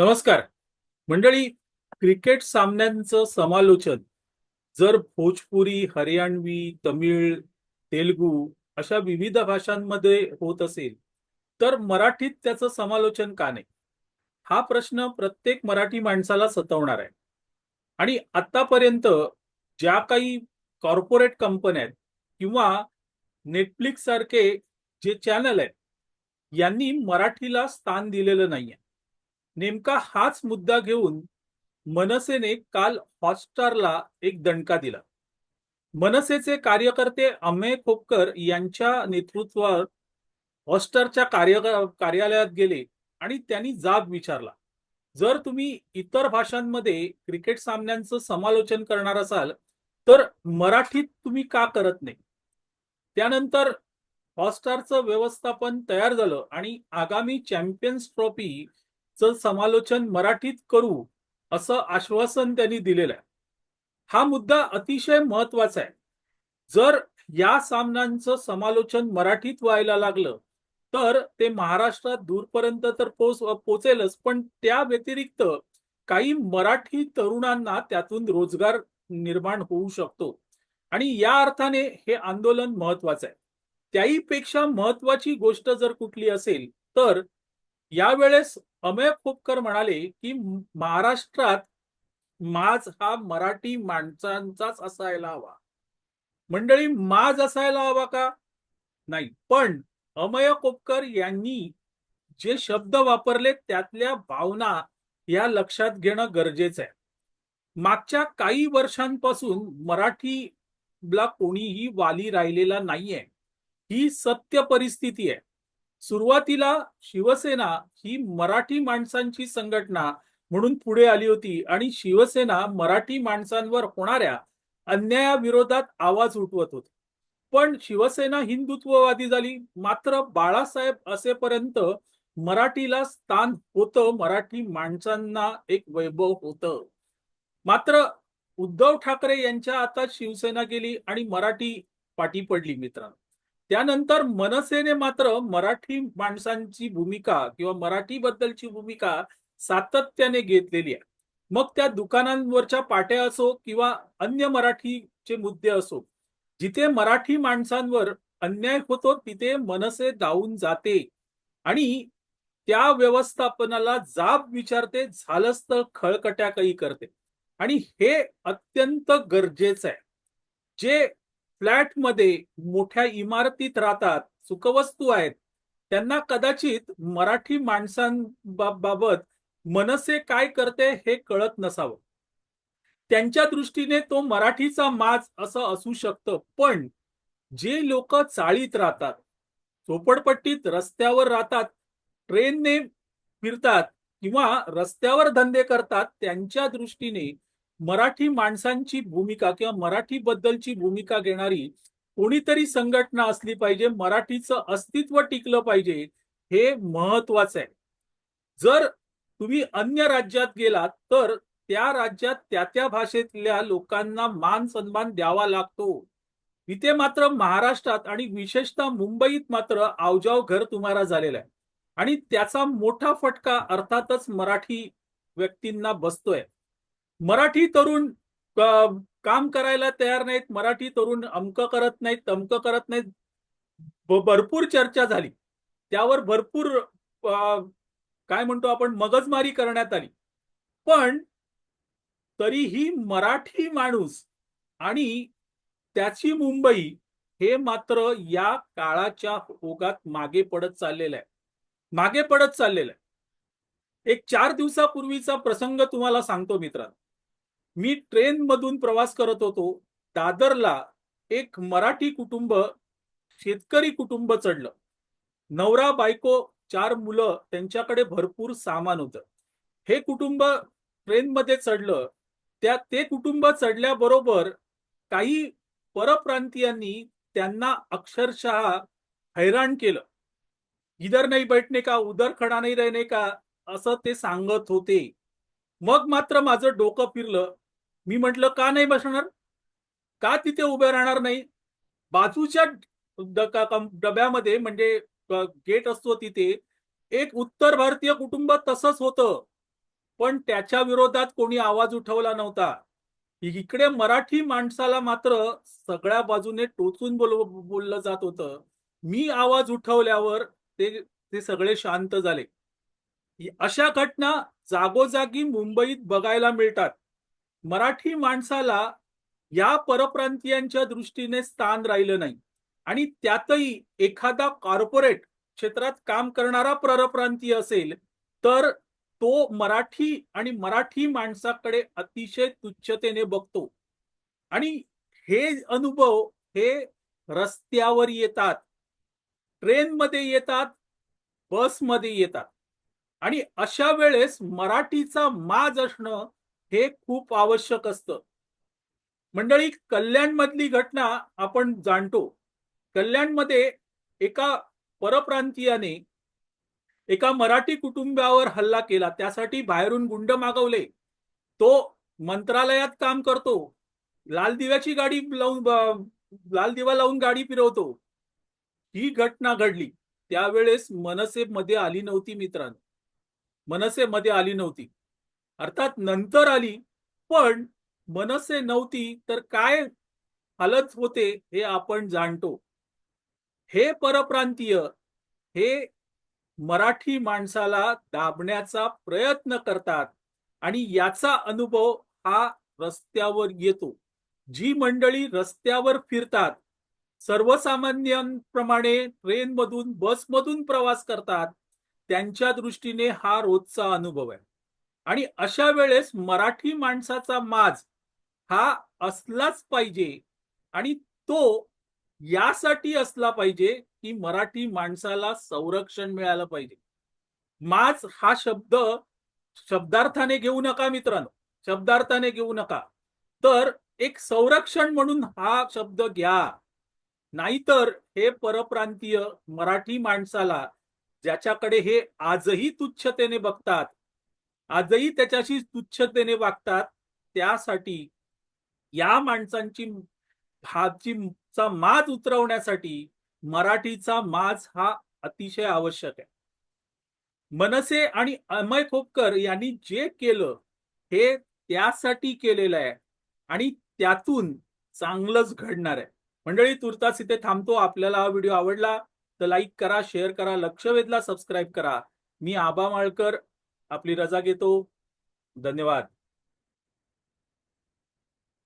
नमस्कार. मंडळी क्रिकेट सामन्यांचं समालोचन. जर भोजपुरी हरियाणवी तमिळ तेलगू अशा विविध भाषांमध्ये होत असेल तर मराठीत त्याचं समालोचन का नाही? हा प्रश्न प्रत्येक मराठी माणसाला सतवणार आहे. आणि आतापर्यंत ज्या काही कॉर्पोरेट कंपन्या आहेत किंवा नेटफ्लिक्स सारखे जे चॅनल आहेत यांनी मराठीला स्थान दिलेलं नाहीये. नेमका हाच मुद्दा घेऊन मनसेने काल हॉटस्टारला एक दणका दिला. मनसेचे कार्यकर्ते अमेय खोपकर यांच्या नेतृत्वावर हॉटस्टारच्या कार्य कार्यालयात गेले आणि त्यांनी जाब विचारला. जर तुम्ही इतर भाषांमध्ये क्रिकेट सामन्यांचं समालोचन करणार असाल तर मराठीत तुम्ही का करत नाही? त्यानंतर हॉटस्टारचं व्यवस्थापन तयार झालं आणि आगामी चॅम्पियन्स ट्रॉफी समालोचन मराठीत करू असं आश्वासन त्यांनी दिलेलं आहे. हा मुद्दा अतिशय महत्त्वाचा आहे. जर या सामन्यांचं समालोचन मराठीत व्हायला लागलं तर ते महाराष्ट्रात दूरपर्यंत तर पोच पोचेलच पण त्या व्यतिरिक्त काही मराठी तरुणांना त्यातून रोजगार निर्माण होऊ शकतो. आणि या अर्थाने हे आंदोलन महत्वाचं आहे. त्याहीपेक्षा महत्वाची गोष्ट जर कुठली असेल तर यावेळेस अमेय खोपकर म्हणाले की महाराष्ट्रात माज हा मराठी माणसांचाच असायला हवा. मंडळी माज असायला हवा का? नाही. पण अमय कोपकर यांनी जे शब्द वापरले त्यातल्या भावना या लक्षात घेणं गरजेचं आहे. मागच्या काही वर्षांपासून मराठीला कोणीही वाली राहिलेला नाहीये. ही सत्य परिस्थिती आहे. सुरुवातीला शिवसेना ही मराठी माणसांची संघटना म्हणून पुढे आली होती आणि शिवसेना मराठी माणसांवर होणाऱ्या अन्यायाविरोधात आवाज उठवत होती. पण शिवसेना हिंदुत्ववादी झाली. मात्र बाळासाहेब असेपर्यंत मराठीला स्थान होतं. मराठी माणसांना एक वैभव होतं. मात्र उद्धव ठाकरे यांच्या आता शिवसेना गेली आणि मराठी पाठी पडली मित्रांनो. त्यानंतर मनसेने मात्र मराठी माणसांची भूमिका किंवा मराठी बद्दलची भूमिका सातत्याने घेतलेली आहे. मग त्या दुकानांवरच्या पाट्या असो किंवा अन्य मराठीचे मुद्दे असो जिथे मराठी माणसांवर अन्याय होतो तिथे मनसे धावून जाते आणि त्या व्यवस्थापनाला जाब विचारते झालंच तर खळकट्याकही करते. आणि हे अत्यंत गरजेचं आहे. जे फ्लॅटमध्ये मोठ्या इमारतीत राहतात सुखवस्तू आहेत. त्यांना कदाचित मराठी माणसांबाबत मनसे काय करते हे कळत नसावं. त्यांच्या दृष्टीने तो मराठीचा माज असं असू शकतं पण जे लोक चाळीत राहतात झोपडपट्टीत रस्त्यावर राहतात ट्रेनने फिरतात किंवा रस्त्यावर धंदे करतात त्यांच्या दृष्टीने मराठी माणसांची भूमिका किंवा मराठी बद्दलची भूमिका घेणारी कोणीतरी संघटना असली पाहिजे मराठीचं अस्तित्व टिकलं पाहिजे हे महत्वाचं आहे. जर तुम्ही अन्य राज्यात गेलात तर त्या राज्यात त्या त्या भाषेतल्या लोकांना मान सन्मान द्यावा लागतो. इथे मात्र महाराष्ट्रात आणि विशेषतः मुंबईत मात्र आवजाव घर तुम्हाला झालेला आहे. आणि त्याचा मोठा फटका अर्थातच मराठी व्यक्तींना बसतोय. मराठी तरुण काम करायला तयार नाहीत. मराठी तरुण अमकं करत नाहीत तमक करत नाहीत. भरपूर चर्चा झाली. त्यावर भरपूर काय म्हणतो आपण मगजमारी करण्यात आली. पण तरीही मराठी माणूस आणि त्याची मुंबई हे मात्र या काळाच्या ओघात मागे पडत चाललेलं आहे. मागे पडत चाललेलं आहे. एक चार दिवसापूर्वीचा प्रसंग तुम्हाला सांगतो मित्रांनो. मी ट्रेन मधून प्रवास करत होतो. दादरला एक मराठी कुटुंब शेतकरी कुटुंब चढलं. नवरा बायको चार मुलं त्यांच्याकडे भरपूर सामान होतं. हे कुटुंब ट्रेनमध्ये चढलं. त्या ते कुटुंब चढल्याबरोबर काही परप्रांतीयांनी त्यांना अक्षरशः हैराण केलं. इधर नाही बैठणे का उदर खडा नाही रहने का असं ते सांगत होते. मग मात्र माझं डोकं फिरलं. मी म्हटलं का नाही बसणार? का तिथे उभे राहणार नाही? बाजूच्या डब्यामध्ये म्हणजे गेट असतो तिथे एक उत्तर भारतीय कुटुंब तसंच होतं पण त्याच्या विरोधात कोणी आवाज उठवला नव्हता. इकडे मराठी माणसाला मात्र सगळ्या बाजूने टोचून बोल बोललं जात होतं. मी आवाज उठवल्यावर ते ते सगळे शांत झाले. अशा घटना जागोजागी मुंबईत बघायला मिळतात. मराठी माणसाला या परप्रांतीयांच्या दृष्टीने स्थान राहिलं नाही. आणि त्यातही एखादा कॉर्पोरेट क्षेत्रात काम करणारा परप्रांतीय असेल तर तो मराठी आणि मराठी माणसाकडे अतिशय तुच्छतेने बघतो. आणि हे अनुभव हे रस्त्यावर येतात ट्रेनमध्ये येतात बसमध्ये येतात. आणि अशा वेळेस मराठीचा माज असणं हे खूप आवश्यक असतं. मंडळी कल्याण मधली घटना आपण जाणतो. कल्याणमध्ये एका परप्रांतीयाने एका मराठी कुटुंबावर हल्ला केला. त्यासाठी बाहेरून गुंड मागवले. तो मंत्रालयात काम करतो. लाल दिव्याची गाडी लावून लाल दिवा लावून गाडी फिरवतो. ही घटना घडली. त्यावेळेस मनसेमध्ये आली नव्हती मित्रांनो. मनसेमध्ये आली नव्हती. अर्थात नंतर आली पण मनसे नव्हती तर काय हालत होते हे आपण जाणतो. हे परप्रांतीय हे मराठी माणसाला दाबण्याचा प्रयत्न करतात आणि याचा अनुभव हा रस्त्यावर येतो. जी मंडळी रस्त्यावर फिरतात सर्वसामान्यांप्रमाणे ट्रेनमधून बसमधून प्रवास करतात त्यांच्या दृष्टीने हा रोजचा अनुभव आहे. आणि अशा वेळेस मराठी माणसाचा माज हा असलाच पाहिजे आणि तो यासाठी असला पाहिजे की मराठी माणसाला संरक्षण मिळालं पाहिजे. माज हा शब्द शब्दार्थाने घेऊ नका मित्रांनो शब्दार्थाने घेऊ नका. तर एक संरक्षण म्हणून हा शब्द घ्या. नाहीतर हे परप्रांतीय मराठी माणसाला ज्याच्याकडे हे आजही तुच्छतेने बघतात आजही त्याच्याशी तुच्छतेने वागतात त्यासाठी या माणसांची हाची चा माज उतरवण्यासाठी मराठीचा माज हा अतिशय आवश्यक आहे. मनसे आणि अमय खोपकर यांनी जे केलं हे त्यासाठी केलेलं आहे आणि त्यातून चांगलंच घडणार आहे. मंडळी तुर्तास इथे थांबतो. आपल्याला हा व्हिडिओ आवडला तर लाईक करा शेअर करा लक्ष वेधला सबस्क्राईब करा. मी आबा माळकर आपली रजा घेतो. धन्यवाद.